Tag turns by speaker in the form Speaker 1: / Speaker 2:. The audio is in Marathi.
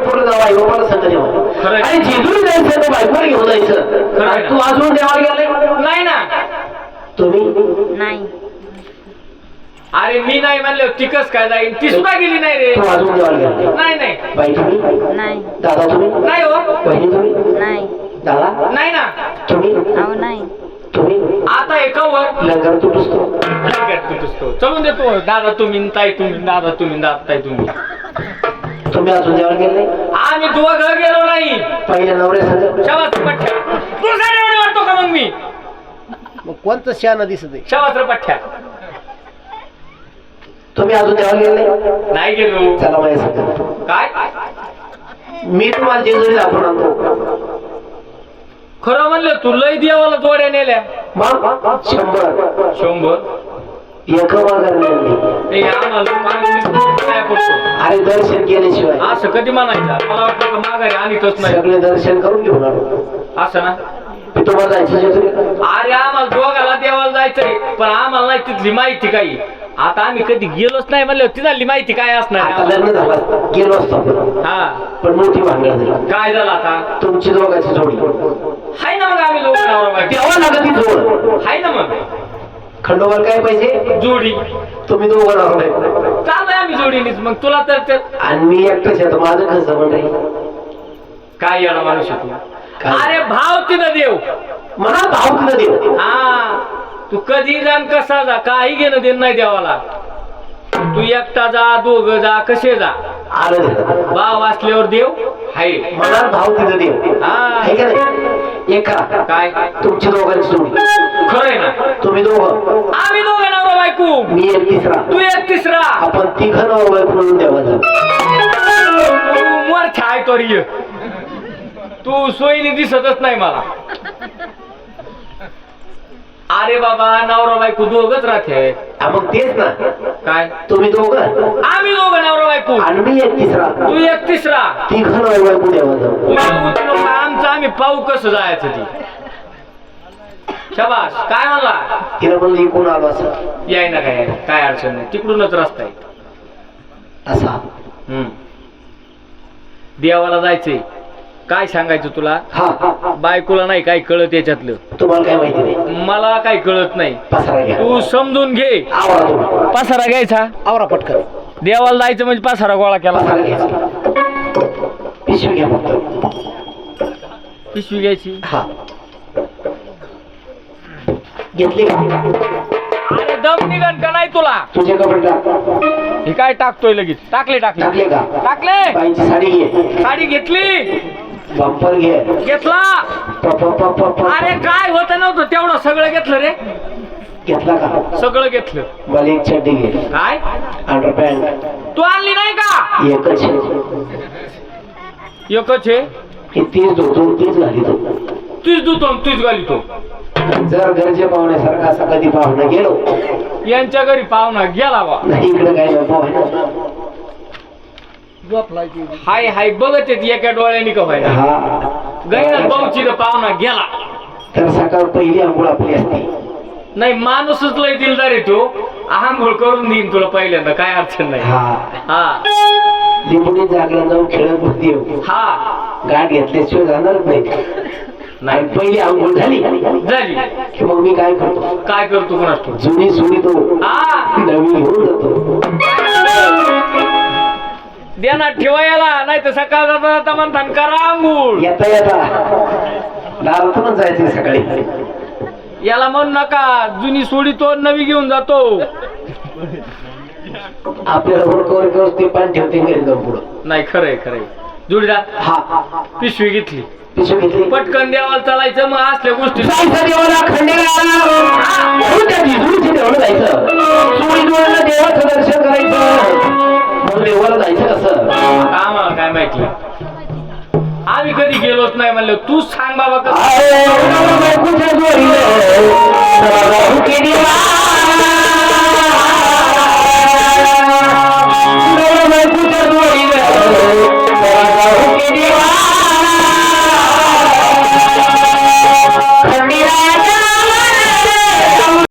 Speaker 1: जावं. आणि जेजुरी जायचं तर बायकोला घेऊन जायचं. तू अजून देवाला गेलाय
Speaker 2: नाही? ना.
Speaker 1: तुम्ही?
Speaker 3: नाही.
Speaker 2: अरे मी नाही म्हणले ती कस काय जाईल ती सुद्धा गेली नाही रे.
Speaker 1: तू अजून देवाला
Speaker 2: नाही? नाही
Speaker 1: बाई तुम्ही?
Speaker 3: नाही.
Speaker 1: दादा तुम्ही?
Speaker 2: नाही हो.
Speaker 1: बहिणी तुम्ही?
Speaker 3: नाही.
Speaker 1: दादा?
Speaker 2: नाही ना.
Speaker 1: तुम्ही?
Speaker 3: नाही.
Speaker 1: तुम्ही?
Speaker 2: आता हे कवर
Speaker 1: लंगर तू पुसतो
Speaker 2: लगेच तू दिसतो चलून देतो. दादा तुम्ही ताई तुम्ही दादा तुम्ही दादा ताई तुम्ही.
Speaker 1: तुम्ही अजून देवाला गेले नाही?
Speaker 2: आम्ही दोघं गेलो नाही.
Speaker 1: पहिल्या नवऱ्या संग
Speaker 2: पठ्ठ्या. वाटतो का मग मी?
Speaker 4: मग कोणतं शहाणा दिसत आहे?
Speaker 2: शवास्त्र पठ्ठ्या.
Speaker 1: तुम्ही अजून देवाला गेले नाही?
Speaker 2: नाही गेलो.
Speaker 1: चला माझ्या संग
Speaker 2: काय?
Speaker 1: मी तुम्हाला जेजुरी दाखवून आणतो.
Speaker 2: खरं म्हणलं तू लय देवाला जोड्या नेल्या.
Speaker 1: मग? शंभर.
Speaker 2: शंभर.
Speaker 1: एक माघार नाही
Speaker 2: ए, आम्हाला लोकांनी काय पडतो
Speaker 1: अरे दर्शन केल्याशिवाय
Speaker 2: असं कधी म्हणायचं? मला वाटतं का माघारी आणतच नाही.
Speaker 1: सगळे दर्शन करून घेऊन आलो.
Speaker 2: असं ना?
Speaker 1: तुम्हाला जायचं
Speaker 2: अरे आम्हाला दोघाला देवाला जायचंय पण आम्हाला नाही तिथली माहिती काही. आता आम्ही कधी गेलोच नाही म्हणलं तिथली माहिती काय असणार?
Speaker 1: लग्न झालं. गेलो असतो.
Speaker 2: हा.
Speaker 1: पण मोठी भांडण झाली.
Speaker 2: काय झालं आता?
Speaker 1: तुमची दोघांची जोडी.
Speaker 2: हाय ना मग आम्ही दोघं. नवरा बायको.
Speaker 1: तेव्हा लागत ती जोड.
Speaker 2: हाय ना मग.
Speaker 1: खंडोबाला काय पाहिजे?
Speaker 2: जोडी.
Speaker 1: तुम्ही दोघं नवरा
Speaker 2: चालू आम्ही जोडीनीच मग तुला तर ते
Speaker 1: आणि मी एकटाच येतो माझं कसं रे
Speaker 2: काय येणार माणूस आहे तू?
Speaker 1: काय?
Speaker 2: अरे भाव तिथं देव.
Speaker 1: मला भाव न देव
Speaker 2: हा. तू कधी जा कसा जा काही घेणं देणं नाही देवाला. तू एकटा जा दोघ जा कसे जा.
Speaker 1: आलं देव
Speaker 2: भाव असल्यावर देव हाय.
Speaker 1: मला भाव तिथं देव
Speaker 2: हा.
Speaker 1: आहे का नाही? एका
Speaker 2: काय?
Speaker 1: तुमची दोघांची जोडी.
Speaker 2: खरंय ना?
Speaker 1: तुम्ही दोघं.
Speaker 2: आम्ही
Speaker 1: मी एक तिसरा.
Speaker 2: तू एक तिसरा.
Speaker 1: आपण तिघ नवरा बायको म्हणून देवा जाऊ.
Speaker 2: मोर छाय तो सोयीने दिसतच नाही मला. अरे बाबा नवरा बायको दोघच राहते.
Speaker 1: हा, मग तेच ना.
Speaker 2: काय?
Speaker 1: तुम्ही दोघं?
Speaker 2: आम्ही दोघं नवरा बायको.
Speaker 1: आणि मी एक तिसरा.
Speaker 2: तू एक तिसरा.
Speaker 1: तिघ नवरा बायको देवा जाऊ.
Speaker 2: आमचं आम्ही पाहू कसं जायचं ती. शबास. काय म्हणला
Speaker 1: तिला म्हणलं इकून आलो असं.
Speaker 2: याय ना काय काय अडचण नाही. तिकडूनच रस्ता आहे.
Speaker 1: असा.
Speaker 2: हम्म. देवाला जायचंय. काय सांगायचं तुला?
Speaker 1: हा हा, हा.
Speaker 2: बायकोला नाही काय कळत याच्यातलं.
Speaker 1: तुम्हाला काय माहिती नाही.
Speaker 2: मला काय कळत नाही.
Speaker 1: पसारा घ्या.
Speaker 2: तू समजून घे.
Speaker 1: तुम्ही.
Speaker 2: पसारा घ्यायचा.
Speaker 4: आवरा पटकन.
Speaker 2: देवाला जायचं म्हणजे पसारा गोळा केला.
Speaker 1: पसारा घ्यायचा पिशवी घ्या फक्त.
Speaker 2: पिशवी घ्यायची?
Speaker 1: हा. घेतली.
Speaker 2: अरे दम निघन का नाही तुला?
Speaker 1: तुझे कपडे टाक
Speaker 2: हे काय टाकतोय लगेच? टाकले टाकले.
Speaker 1: टाकले का?
Speaker 2: टाकले.
Speaker 1: बाईची साडी घे.
Speaker 2: साडी घेतली.
Speaker 1: बंपर घे.
Speaker 2: घेतला.
Speaker 1: प- प- प- प- प-
Speaker 2: अरे काय होत नव्हतं तेवढं सगळं घेतलं रे.
Speaker 1: घेतला का?
Speaker 2: सगळं घेतलं.
Speaker 1: मला एक चड्डी घे.
Speaker 2: काय?
Speaker 1: अंडरपॅन्ट
Speaker 2: तू आणली नाही का?
Speaker 1: एकच आहे.
Speaker 2: एकच आहे?
Speaker 1: हे तीच धुतो तीच घाली तो
Speaker 2: तूच धुतो आणि तूच घालितो
Speaker 1: जर गरजे पाहुण्यासारखा असा कधी पाहुणा गेलो
Speaker 2: यांच्या घरी पाहुणा गेला बा.
Speaker 1: नाही इकडे काय नको आहे ना.
Speaker 2: हाय हाय बघत येत एका डोळ्यानी का व्हायला
Speaker 1: हा.
Speaker 2: गैर भाऊची तर पाहुणा गेला.
Speaker 1: तर सकाळ पहिली आंघोळ आपली असते.
Speaker 2: नाही माणूसच लय दिलदार आहे तो. आंघोळ करून देईन तुला पहिल्यांदा काय अडचण नाही.
Speaker 1: हा.
Speaker 2: हा.
Speaker 1: लिंबुनी जागला जाऊन खेळत होती
Speaker 2: हा.
Speaker 1: गाठ घेतल्याशिवाय जाणारच नाही.
Speaker 2: नाही
Speaker 1: पहिली आंघोळ झाली.
Speaker 2: झाली.
Speaker 1: की मग मी काय करतो?
Speaker 2: काय करतो कोणास
Speaker 1: जुनी सोडी तो.
Speaker 2: हा
Speaker 1: नवी घेऊन जातो.
Speaker 2: ध्यानात ठेवायला नाही तर सकाळ जाता जाता म्हणतात करा आंघोळ.
Speaker 1: येता येता. दारातूनच जायचे सकाळी.
Speaker 2: याला म्हणू नका जुनी सोडी तो नवी घेऊन जातो.
Speaker 1: आपल्याला हुडकवर कवर ते पाणी ठेवते घरी जाऊन पुढं.
Speaker 2: नाही खरंय खरंय. जुडीदार
Speaker 1: हा.
Speaker 2: पिशवी घेतली.
Speaker 1: पिशवी घेतली
Speaker 2: पटकन देवाला चालायचं मग असल्या गोष्टी
Speaker 1: जायचं देवाला खंडेराला जायचं. चोळी डोळ्याला देवाचं दर्शन करायचं. मग देवाला जायचं कसं?
Speaker 2: आता आम्हाला काय माहिती? आम्ही कधी गेलोच नाही म्हणलं तूच सांग बाबा कसं